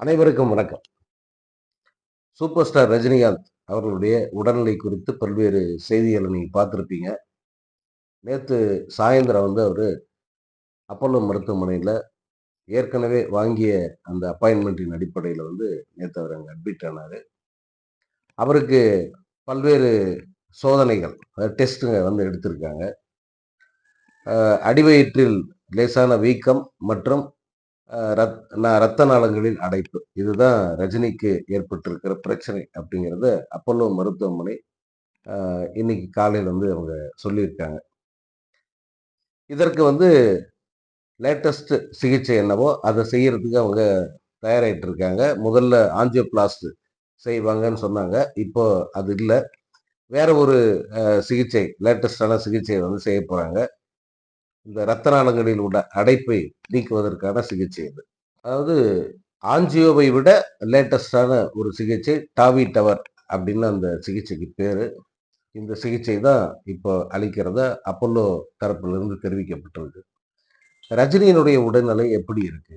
அனைவருக்கும் வணக்கம். Super star Rajinikanth அவர்களுடைய உடல்நிலை குறித்து பல்வேறு செய்திகளை நீங்கள் பார்த்துருப்பீங்க. நேற்று சாயந்தரம் வந்து அவர் அப்பல்லோ மருத்துவமனையில் ஏற்கனவே வாங்கிய அந்த அப்பாயின்மெண்ட்டின் அடிப்படையில் வந்து நேற்று அவர் அங்கே அட்மிட் ஆனார். அவருக்கு பல்வேறு சோதனைகள் டெஸ்ட்டுங்க வந்து எடுத்திருக்காங்க. அடிவயிற்றில் லேசான வீக்கம் மற்றும் ரத் நான் ரத்த நாளங்களில் அடைப்பு. இதுதான் ரஜினிக்கு ஏற்பட்டிருக்கிற பிரச்சனை அப்படிங்கிறத அப்பல்லோ மருத்துவமனை இன்னைக்கு காலையில் வந்து அவங்க சொல்லியிருக்காங்க. இதற்கு வந்து லேட்டஸ்ட் சிகிச்சை என்னவோ அதை செய்யறதுக்கு அவங்க தயாராகிட்டு இருக்காங்க முதல்ல ஆஞ்சியோபிளாஸ்ட் செய்வாங்கன்னு சொன்னாங்க. இப்போ அது இல்லை. வேற ஒரு சிகிச்சை லேட்டஸ்டான சிகிச்சை வந்து செய்ய போகிறாங்க இந்த இரத்த நாளங்களில் உள்ள அடைப்பை நீக்குவதற்கான சிகிச்சை இது. அதாவது ஆஞ்சியோவை விட லேட்டஸ்டான ஒரு சிகிச்சை டாவி டவர் அப்படின்னு அந்த சிகிச்சைக்கு பேர். இந்த சிகிச்சை தான் இப்போ அளிக்கிறத அப்பல்லோ தரப்பிலிருந்து தெரிவிக்கப்பட்டிருக்கு. ரஜினியினுடைய உடல்நிலை எப்படி இருக்கு?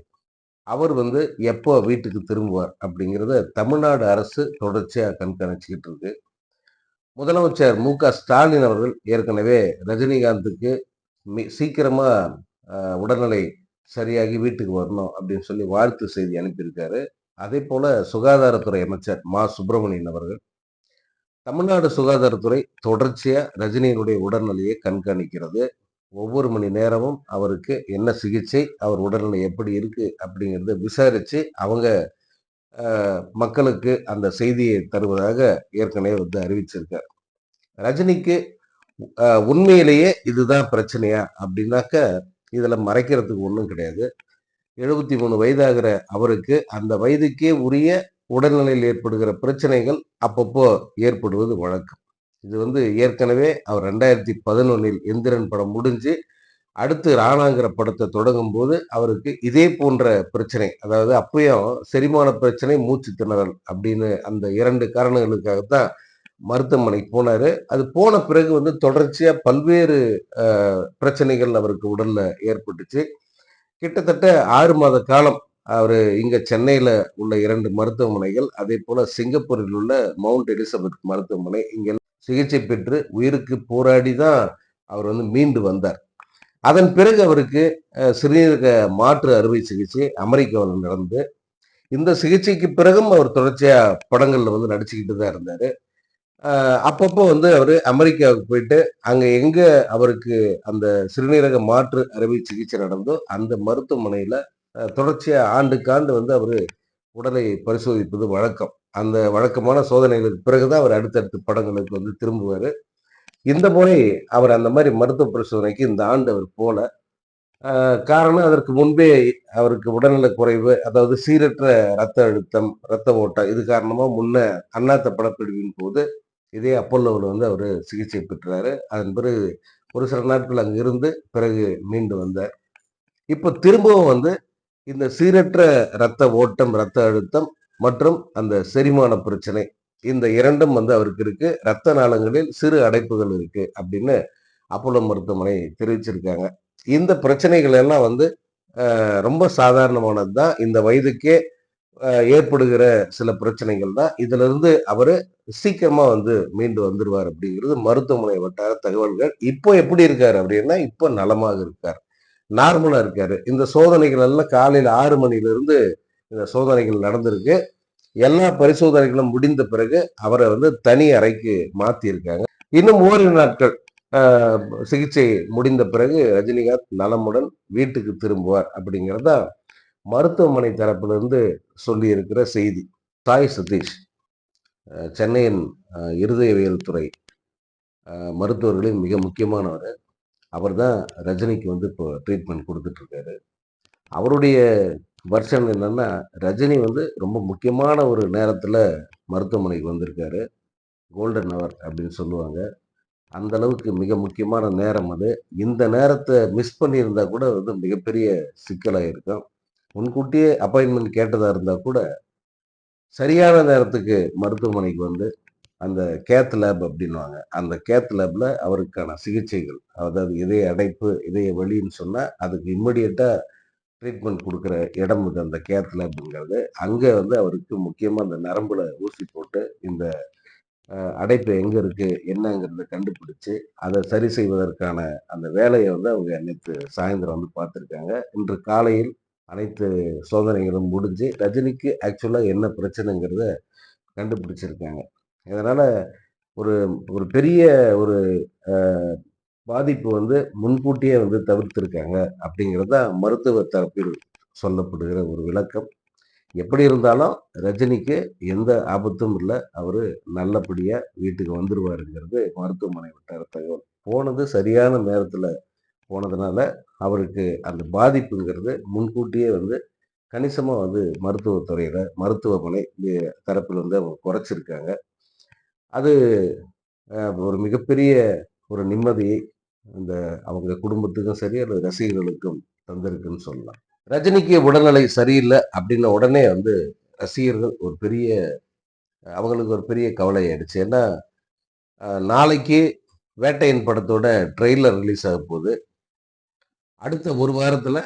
அவர் வந்து எப்போ வீட்டுக்கு திரும்புவார் அப்படிங்கிறத தமிழ்நாடு அரசு தொடர்ச்சியாக கண்காணிச்சுக்கிட்டு இருக்கு. முதலமைச்சர் மு க ஸ்டாலின் அவர்கள் ஏற்கனவே ரஜினிகாந்துக்கு சீக்கிரமாக உடல்நிலை சரியாகி வீட்டுக்கு வரணும் அப்படின்னு சொல்லி வாழ்த்து செய்தி அனுப்பியிருக்காரு. அதே போல் சுகாதாரத்துறை அமைச்சர் மா. சுப்பிரமணியன் அவர்கள் தமிழ்நாடு சுகாதாரத்துறை தொடர்ச்சியாக ரஜினியினுடைய உடல்நிலையை கண்காணிக்கிறது. ஒவ்வொரு மணி நேரமும் அவருக்கு என்ன சிகிச்சை அவர் உடல்நிலை எப்படி இருக்குது அப்படிங்கிறத விசாரித்து அவங்க மக்களுக்கு அந்த செய்தியை தருவதாக ஏற்கனவே வந்து அறிவிச்சிருக்கார். ரஜினிக்கு உண்மையிலேயே இதுதான் பிரச்சனையா? அப்படின்னாக்க இதுல மறைக்கிறதுக்கு ஒன்றும் கிடையாது. எழுபத்தி மூணு வயதாகிற அவருக்கு அந்த வயதுக்கே உரிய உடல்நிலையில் ஏற்படுகிற பிரச்சனைகள் அப்பப்போ ஏற்படுவது வழக்கம். இது வந்து ஏற்கனவே அவர் ரெண்டாயிரத்தி பதினொன்னில் எந்திரன் படம் முடிஞ்சு அடுத்து ராணாங்கிற படத்தை தொடங்கும் போது அவருக்கு இதே போன்ற பிரச்சனை அதாவது அப்பயும் செரிமான பிரச்சனை மூச்சு திணறல் அப்படின்னு அந்த இரண்டு காரணங்களுக்காகத்தான் மருத்துவமனைக்கு போனாரு. அது போன பிறகு வந்து தொடர்ச்சியா பல்வேறு பிரச்சனைகள் அவருக்கு உடல்ல ஏற்பட்டுச்சு. கிட்டத்தட்ட ஆறு மாத காலம் அவர் இங்க சென்னையில உள்ள இரண்டு மருத்துவமனைகள் அதே போல சிங்கப்பூரில் உள்ள மவுண்ட் எலிசபெத் மருத்துவமனை இங்கே சிகிச்சை பெற்று உயிருக்கு போராடி தான் அவர் வந்து மீண்டு வந்தார். அதன் பிறகு அவருக்கு சிறுநீரக மாற்று அறுவை சிகிச்சை அமெரிக்காவில் நடந்து இந்த சிகிச்சைக்கு பிறகும் அவர் தொடர்ச்சியா படங்கள்ல வந்து நடிச்சுக்கிட்டு தான் இருந்தார். அப்பப்போ வந்து அவர் அமெரிக்காவுக்கு போயிட்டு அங்கே எங்கே அவருக்கு அந்த சிறுநீரக மாற்று அறுவை சிகிச்சை நடந்தோ அந்த மருத்துவமனையில் தொடர்ச்சியாக ஆண்டுக்காண்டு வந்து அவர் உடலை பரிசோதிப்பது வழக்கம். அந்த வழக்கமான சோதனைகளுக்கு பிறகுதான் அவர் அடுத்தடுத்த படங்களுக்கு வந்து திரும்புவார். இந்த முறை அவர் அந்த மாதிரி மருத்துவ பரிசோதனைக்கு இந்த ஆண்டு அவர் போல. காரணம் அதற்கு முன்பே அவருக்கு உடல்நல குறைவு அதாவது சீரற்ற ரத்த அழுத்தம் ரத்த ஓட்டம் இது காரணமாக முன்ன அண்ணாத்த படப்பிடிவின் போது இதே அப்பல்லோவில் வந்து அவர் சிகிச்சை பெற்றாரு. அதன் பிறகு ஒரு சில நாட்கள் அங்கே இருந்து பிறகு மீண்டு வந்தார். இப்போ திரும்பவும் வந்து இந்த சீரற்ற ரத்த ஓட்டம் ரத்த அழுத்தம் மற்றும் அந்த செரிமான பிரச்சனை இந்த இரண்டும் வந்து அவருக்கு இருக்கு. இரத்த நாளங்களில் சிறு அடைப்புகள் இருக்கு அப்படின்னு அப்போலோ மருத்துவமனை தெரிவிச்சிருக்காங்க. இந்த பிரச்சனைகள் எல்லாம் வந்து ரொம்ப சாதாரணமானது தான் இந்த வயதுக்கே ஏற்படுகிற சில பிரச்சனைகள் தான். இதுல இருந்து அவரு சீக்கிரமா வந்து மீண்டு வந்துருவார் அப்படிங்கிறது மருத்துவமனை வட்டார தகவல்கள். இப்போ எப்படி இருக்காரு அப்படின்னா இப்போ நலமாக இருக்கார். நார்மலா இருக்காரு. இந்த சோதனைகள் எல்லாம் காலையில ஆறு மணில இருந்து இந்த சோதனைகள் நடந்திருக்கு. எல்லா பரிசோதனைகளும் முடிந்த பிறகு அவரை வந்து தனி அறைக்கு மாத்தியிருக்காங்க. இன்னும் ஓரிரு நாட்கள் ஆஹ், சிகிச்சை முடிந்த பிறகு ரஜினிகாந்த் நலமுடன் வீட்டுக்கு திரும்புவார் அப்படிங்கிறதா மருத்துவமனை தரப்பிலிருந்து சொல்லியிருக்கிற செய்தி. தாய் சதீஷ் சென்னையின் இருதயவியல் துறை மருத்துவர்களின் மிக முக்கியமானவர். அவர் தான் ரஜினிக்கு வந்து இப்போ ட்ரீட்மெண்ட் கொடுத்துட்ருக்காரு. அவருடைய வருஷன் என்னன்னா ரஜினி வந்து ரொம்ப முக்கியமான ஒரு நேரத்தில் மருத்துவமனைக்கு வந்திருக்காரு. கோல்டன் அவர் அப்படின்னு சொல்லுவாங்க. அந்த அளவுக்கு மிக முக்கியமான நேரம் அது. இந்த நேரத்தை மிஸ் பண்ணியிருந்தா கூட வந்து மிகப்பெரிய சிக்கலாக இருக்கும் முன்கூட்டியே அப்பாயின்மெண்ட் கேட்டதாக இருந்தால் கூட சரியான நேரத்துக்கு மருத்துவமனைக்கு வந்து அந்த கேத் லேப் அப்படின்வாங்க அந்த கேத் லேப்ல அவருக்கான சிகிச்சைகள் அதாவது இதய அடைப்பு இதய வழின்னு சொன்னால் அதுக்கு இம்மிடியட்டாக ட்ரீட்மெண்ட் கொடுக்குற இடம் இது அந்த கேத் லேப்ங்கிறது அங்கே வந்து அவருக்கு முக்கியமாக அந்த நரம்புல ஊசி போட்டு இந்த அடைப்பு எங்கே இருக்கு என்னங்கிறத கண்டுபிடிச்சு அதை சரி செய்வதற்கான அந்த வேலையை வந்து அவங்க நேற்று சாயந்தரம் வந்து பார்த்துருக்காங்க. இன்று காலையில் அனைத்து சோதனைகளும் முடிஞ்சு ரஜினிக்கு ஆக்சுவலாக என்ன பிரச்சனைங்கிறத கண்டுபிடிச்சிருக்காங்க. இதனால் ஒரு ஒரு பெரிய ஒரு பாதிப்பு வந்து முன்கூட்டியே வந்து தவிர்த்திருக்காங்க அப்படிங்கிறது தான் மருத்துவ தரப்பில் சொல்லப்படுகிற ஒரு விளக்கம். எப்படி இருந்தாலும் ரஜினிக்கு எந்த ஆபத்தும் இல்லை. அவர் நல்லபடியாக வீட்டுக்கு வந்துடுவாருங்கிறது மருத்துவமனை வட்டார தகவல் போனது சரியான நேரத்தில் போனதுனால அவருக்கு அந்த பாதிப்புங்கிறது முன்கூட்டியே வந்து கணிசமாக வந்து மருத்துவத்துறையில் மருத்துவமனை தரப்பில் வந்து அவங்க குறைச்சிருக்காங்க. அது ஒரு மிகப்பெரிய ஒரு நிம்மதியை அந்த அவங்க குடும்பத்துக்கும் சரி அல்லது ரசிகர்களுக்கும் தந்திருக்குன்னு சொல்லலாம். ரஜினிக்கு உடல்நிலை சரியில்லை அப்படின்ன உடனே வந்து ரசிகர்கள் ஒரு பெரிய அவங்களுக்கு ஒரு பெரிய கவலை ஆயிடுச்சு ஏன்னா நாளைக்கு வேட்டையின் படத்தோட ட்ரெய்லர் ரிலீஸ் ஆக போகுது அடுத்த ஒரு வாரத்தில்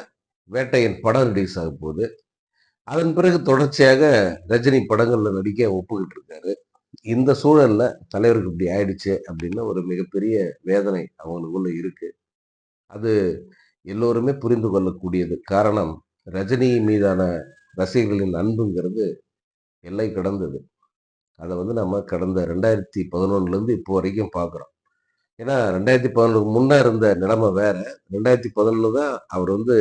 வேட்டையின் படம் ரிலீஸ் ஆக போகுது. அதன் பிறகு தொடர்ச்சியாக ரஜினி படங்களில் நடிக்க ஒப்புக்கிட்டு இருக்காரு இந்த சூழலில் தலைவருக்கு இப்படி ஆயிடுச்சு அப்படின்னு ஒரு மிகப்பெரிய வேதனை அவங்களுக்குள்ள இருக்கு. அது எல்லோருமே புரிந்து கொள்ளக்கூடியது. காரணம் ரஜினி மீதான ரசிகர்களின் அன்புங்கிறது எல்லை கடந்தது. அதை வந்து நம்ம கடந்த ரெண்டாயிரத்தி பதினொன்னுலேருந்து இப்போ வரைக்கும் பார்க்குறோம். ஏன்னா ரெண்டாயிரத்தி பதினொன்றுக்கு முன்னே இருந்த நிலைமை வேற. ரெண்டாயிரத்தி பதினொன்று தான் அவர் வந்து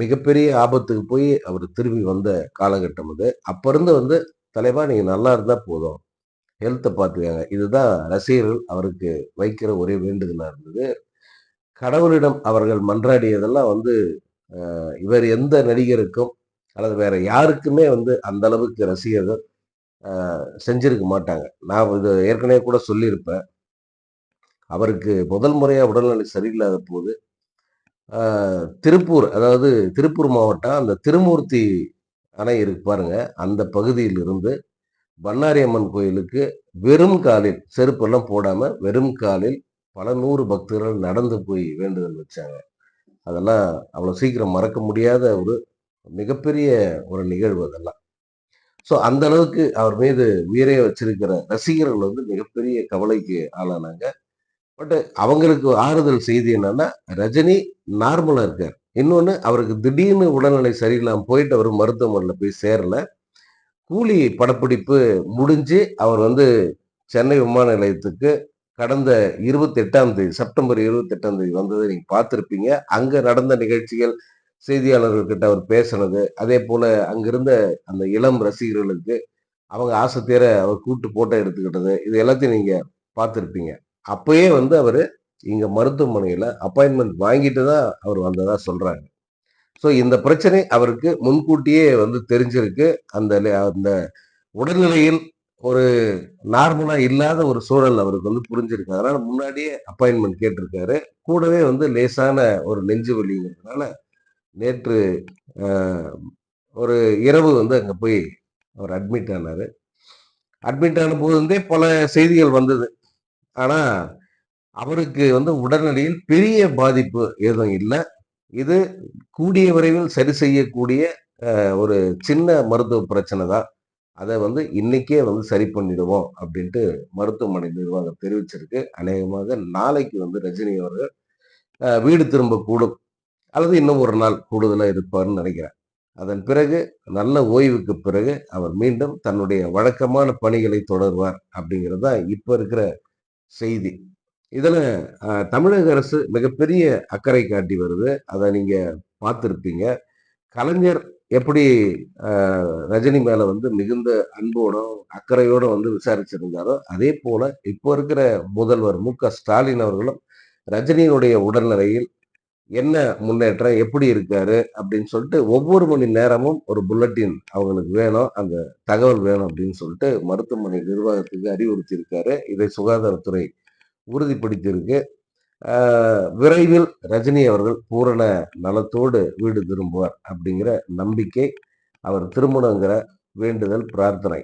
மிகப்பெரிய ஆபத்துக்கு போய் அவர் திரும்பி வந்த காலகட்டம் அது. அப்போ இருந்து வந்து தலைவா நீங்கள் நல்லா இருந்தால் போதும். ஹெல்த்தை பார்த்துக்காங்க. இதுதான் ரசிகர்கள் அவருக்கு வைக்கிற ஒரே வேண்டுதலாக இருந்தது. கடவுளிடம் அவர்கள் மன்றாடியதெல்லாம் வந்து இவர் எந்த நடிகருக்கும் அல்லது வேற யாருக்குமே வந்து அந்த அளவுக்கு ரசிகர்கள் செஞ்சிருக்க மாட்டாங்க. நான் இது ஏற்கனவே கூட சொல்லியிருப்பேன். அவருக்கு முதல் முறையாக உடல்நிலை சரியில்லாத போது திருப்பூர் அதாவது திருப்பூர் மாவட்டம் அந்த திருமூர்த்தி அணை இருக்கு பாருங்க. அந்த பகுதியில் இருந்து பண்ணாரி அம்மன் கோயிலுக்கு வெறும் காலில் செருப்பெல்லாம் போடாம வெறும் காலில் பல நூறு பக்தர்கள் நடந்து போய் வேண்டுதல் வச்சாங்க. அதெல்லாம் அவ்வளோ சீக்கிரம் மறக்க முடியாத ஒரு மிகப்பெரிய ஒரு நிகழ்வு அதெல்லாம். ஸோ அந்த அளவுக்கு அவர் மீது உயிரே வச்சிருக்கிற ரசிகர்கள் வந்து மிகப்பெரிய கவலைக்கு ஆளானாங்க. பட் அவங்களுக்கு ஆறுதல் செய்தி என்னன்னா ரஜினி நார்மலா இருக்கார். இன்னொன்று அவருக்கு திடீர்னு உடல்நிலை சரியில்லாம போயிட்டு அவர் மருத்துவமனையில் போய் சேரல. கூலி படப்பிடிப்பு முடிஞ்சு அவர் வந்து சென்னை விமான நிலையத்துக்கு கடந்த இருபத்தி எட்டாம் தேதி செப்டம்பர் இருபத்தி எட்டாம் தேதி வந்ததை நீங்க பார்த்துருப்பீங்க. அங்க நடந்த நிகழ்ச்சிகள் செய்தியாளர்கள்கிட்ட அவர் பேசினது அதே போல அங்கிருந்த அந்த இளம் ரசிகர்களுக்கு அவங்க ஆசை தேர அவர் கூட்டு போட்டோ எடுத்துக்கிட்டது இது எல்லாத்தையும் நீங்க பார்த்துருப்பீங்க. அப்பயே வந்து அவர் இங்க மருத்துவமனையில் அப்பாயின்மெண்ட் வாங்கிட்டு தான் அவர் வந்ததா சொல்றாங்க ஸோ இந்த பிரச்சனை அவருக்கு முன்கூட்டியே வந்து தெரிஞ்சிருக்கு. அந்த அந்த உடல்நிலையில் ஒரு நார்மலா இல்லாத ஒரு சூழல் அவருக்கு வந்து புரிஞ்சிருக்கு. அதனால முன்னாடியே அப்பாயின்மெண்ட் கேட்டிருக்காரு. கூடவே வந்து லேசான ஒரு நெஞ்சு வலிங்கிறதுனால நேற்று ஒரு இரவு வந்து அங்கே போய் அவர் அட்மிட் ஆனாரு. அட்மிட் ஆன போது இருந்தே பல செய்திகள் வந்தது. ஆனா அவருக்கு வந்து உடல்நிலையில் பெரிய பாதிப்பு எதுவும் இல்லை. இது கூடிய விரைவில் சரி செய்யக்கூடிய ஒரு சின்ன மருத்துவ பிரச்சனை தான். அதை வந்து இன்னைக்கே வந்து சரி பண்ணிடுவோம் அப்படின்ட்டு மருத்துவமனை நிர்வாகம் தெரிவிச்சிருக்கு. அநேகமாக நாளைக்கு வந்து ரஜினி அவர்கள் வீடு திரும்ப கூடும். அல்லது இன்னும் ஒரு நாள் கூடுதலாக இருப்பார்னு நினைக்கிறேன். அதன் பிறகு நல்ல ஓய்வுக்கு பிறகு அவர் மீண்டும் தன்னுடைய வழக்கமான பணிகளை தொடர்வார் அப்படிங்கிறது தான் இப்போ இருக்கிற செய்தி. இதில் தமிழக அரசு மிகப்பெரிய அக்கறை காட்டி வருது. அதை நீங்கள் பார்த்துருப்பீங்க. கலைஞர் எப்படி ரஜினி மேலே வந்து மிகுந்த அன்போடும் அக்கறையோடு வந்து விசாரிச்சிருந்தாரோ அதே போல் இப்போ இருக்கிற முதல்வர் மு க ஸ்டாலின் அவர்களும் ரஜினியினுடைய உடல்நிலையில் என்ன முன்னேற்றம் எப்படி இருக்காரு அப்படின்னு சொல்லிட்டு ஒவ்வொரு மணி நேரமும் ஒரு புல்லட்டின் அவங்களுக்கு வேணும் அந்த தகவல் வேணும் அப்படின்னு சொல்லிட்டு மருத்துவமனை நிர்வாகத்துக்கு அறிவுறுத்தி இருக்காரு இதை சுகாதாரத்துறை உறுதிப்படுத்தியிருக்கு. விரைவில் ரஜினி அவர்கள் பூரண நலத்தோடு வீடு திரும்புவார் அப்படிங்கிற நம்பிக்கை அவர் திருமணங்கிற வேண்டுதல் பிரார்த்தனை.